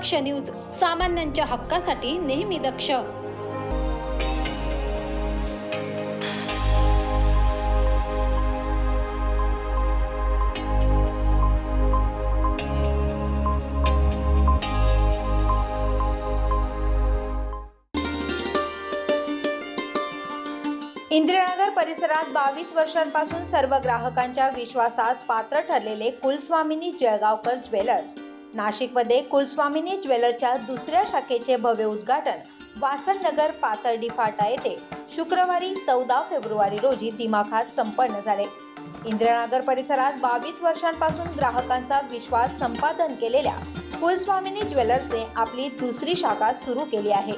दक्ष news सामान्यांच्या हक्कासाठी नेहमी दक्ष. इंदिरानगर परिसरात बावीस वर्षांपासून सर्व ग्राहकांच्या विश्वासास पात्र ठरलेले कुलस्वामिनी जळगावकर ज्वेलर्स. नाशिकमध्ये कुलस्वामिनी ज्वेलरच्या दुसऱ्या शाखेचे भव्य उद्घाटन वासननगर पातर्डी फाटा येथे शुक्रवारी चौदा फेब्रुवारी रोजी दिमाखात संपन्न झाले. इंद्रनगर परिसरात बावीस वर्षांपासून ग्राहकांचा विश्वास संपादन केलेल्या कुलस्वामिनी ज्वेलर्सने आपली दुसरी शाखा सुरू केली आहे.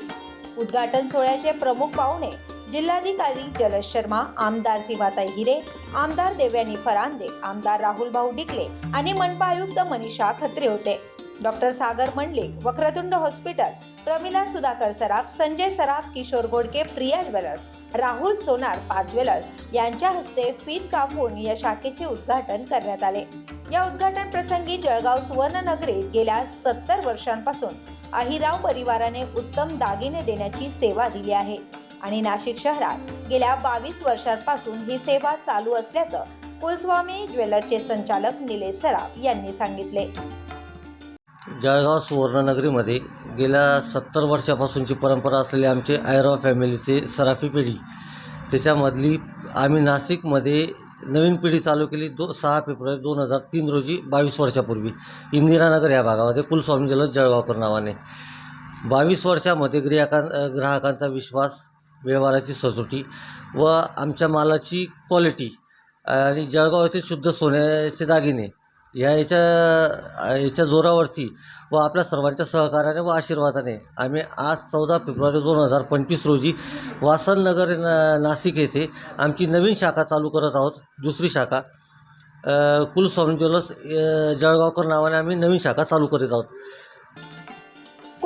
उद्घाटन सोहळ्याचे प्रमुख पाहुणे जिल्हाधिकारी जलज शर्मा आमदार सीमाताई हिरे आमदार देवयानी फरांदे आमदार राहुल भाऊ डिकले आणि मनपा आयुक्त मनीषा खत्रे होते. Doctor Sagar Mandle Vakratund hospital Pramila Sudhakar Saraf Sanjay Saraf Kishor Godke Priya jewellers Rahul Sonar पाच ज्वेलर्स यांच्या हस्ते फीत कापून या शाखेचे उद्घाटन करण्यात आले. या उद्घाटन प्रसंगी जळगाव सुवर्णनगरीत गेल्या सत्तर वर्षांपासून अहिराव परिवाराने उत्तम दागिने देण्याची सेवा दिली आहे. आणि नाशिक शहरात गेल्या बावीस वर्षांपासून ही सेवा चालू असल्याचं कुलस्वामी ज्वेलरचे संचालक निलेश सराफ यांनी सांगितले. जळगाव सुवर्णनगरीमध्ये गेल्या सत्तर वर्षापासूनची परंपरा असलेली आमचे आयराव फॅमिलीचे सराफी पिढी. त्याच्यामधली आम्ही नाशिकमध्ये नवीन पिढी चालू केली दो सहा फेब्रुवारी दोन हजार तीन रोजी बावीस वर्षापूर्वी. इंदिरानगर या भागामध्ये कुलस्वामी जलद जळगावकर नावाने. बावीस वर्षामध्ये ग्राहकां ग्राहकांचा विश्वास व्यवहाराची सचोटी व आमच्या मालाची क्वालिटी आणि जळगाव येथील शुद्ध सोन्याचे दागिने या याच्या याच्या जोरावरती व आपल्या सर्वांच्या सहकार्याने व आशीर्वादाने आम्ही आज चौदा फेब्रुवारी दोन हजार पंचवीस रोजी वासननगर न नाशिक येथे आमची नवीन शाखा चालू करत आहोत. दुसरी शाखा कुलस्वामी ज्वेलर्स जळगावकर नावाने आम्ही नवीन शाखा चालू करीत आहोत.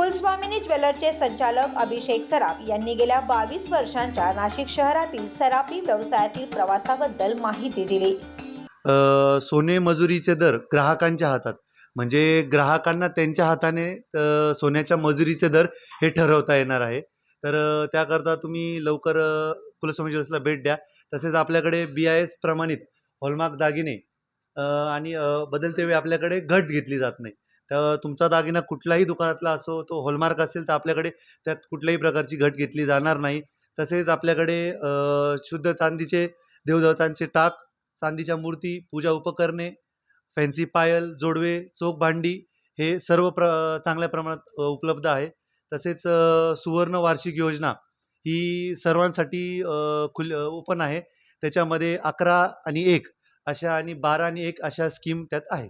कुलस्वामिनी ज्वेलरचे संचालक अभिषेक सराफ यांनी गेल्या बावीस वर्षांच्या नाशिक शहरातील सराफी व्यवसायातील प्रवासाबद्दल माहिती दिली. सोने मजुरीचे दर ग्राहकांच्या हातात. म्हणजे ग्राहकांना त्यांच्या हाताने सोन्याच्या मजुरीचे दर हे ठरवता येणार आहे. तर त्याकरता तुम्ही लवकर कुलस्वामी ज्वेलर्सला भेट द्या. तसेच आपल्याकडे बी आय एस प्रमाणित हॉलमार्क दागिने आणि बदलते वेळी आपल्याकडे घट घेतली जात नाही. तर तुमचा दागिना कुठलाही दुकानातला असो तो हॉलमार्क असेल तर आपल्याकडे त्यात कुठल्याही प्रकारची घट घेतली जाणार नाही. तसेच आपल्याकडे शुद्ध चांदीचे देवदेवतांचे टाक चांदीच्या मूर्ती पूजा उपकरणे फॅन्सी पायल जोडवे चोख भांडी हे सर्व प्र चांगल्या प्रमाणात उपलब्ध आहे. तसेच सुवर्ण वार्षिक योजना ही सर्वांसाठी खुल ओपन आहे. त्याच्यामध्ये अकरा आणि एक अशा आणि बारा आणि एक अशा स्कीम त्यात आहे.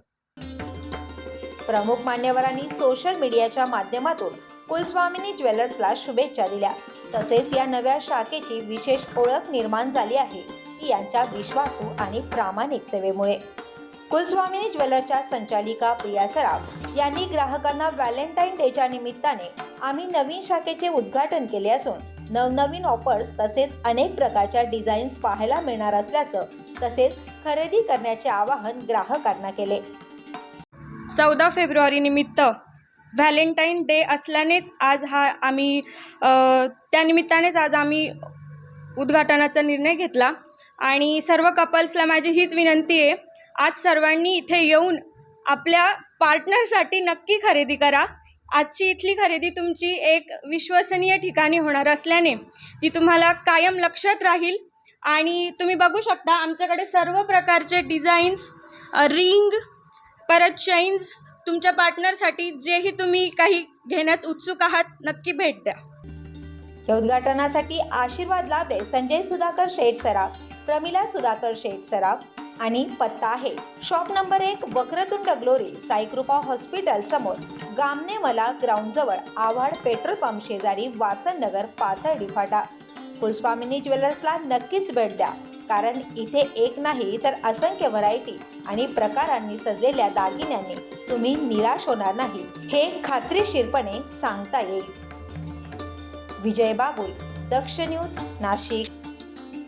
प्रमुख मान्यवरांनी सोशल मीडियाच्या माध्यमातून कुलस्वामिनी ज्वेलर्सला शुभेच्छा दिल्या. तसेच या नव्या शाखेची विशेष ओळख निर्माण झाली आहे ती यांच्या विश्वासू आणि प्रामाणिक सेवेमुळे. कुलस्वामिनी ज्वेलरच्या संचालिका प्रिया सराफ यांनी ग्राहकांना व्हॅलेंटाईन डेच्या निमित्ताने आम्ही नवीन शाखेचे उद्घाटन केले असून नवनवीन ऑफर्स तसेच अनेक प्रकारच्या डिझाईन्स पाहायला मिळणार असल्याचं तसेच खरेदी करण्याचे आवाहन ग्राहकांना केले. चौदा फेब्रुवारी निमित्त व्हॅलेंटाईन डे असल्यानेच आज हा आम्ही त्यानिमित्तानेच आज आम्ही उद्घाटनाचा निर्णय घेतला. आणि सर्व कपल्सला माझी हीच विनंती आहे आज सर्वांनी इथे येऊन आपल्या पार्टनरसाठी नक्की खरेदी करा. आजची इथली खरेदी तुमची एक विश्वसनीय ठिकाणी होणार असल्याने ती तुम्हाला कायम लक्षात राहील. आणि तुम्ही बघू शकता आमच्याकडे सर्व प्रकारचे डिझाईन्स रिंग परत चेन्स तुमच्या पार्टनरसाठी जेही तुम्ही काही घेण्यास उत्सुक आहात नक्की भेट द्या. या उद्घाटनासाठी आशीर्वाद लाभले संजय सुधाकर शेठ सराफ प्रमिला सुधाकर शेठ सराफ आणि पत्ता आहे. शॉप नंबर एक वक्रतुंड ग्लोरी साईकृपा हॉस्पिटल समोर गामने मला ग्राउंड जवळ आव्हाड पेट्रोल पंप शेजारी वासन नगर पाथर्डी फाटा कुलस्वामिनी ज्वेलर्सला नक्कीच भेट द्या. कारण इथे एक नाही तर असंख्य व्हरायटी आणि प्रकारांनी सजलेल्या दागिन्यांनी तुम्ही निराश होणार नाही. हे खात्रीशीरपणे सांगता येईल. विजय बाबुल दक्ष न्यूज नाशिक.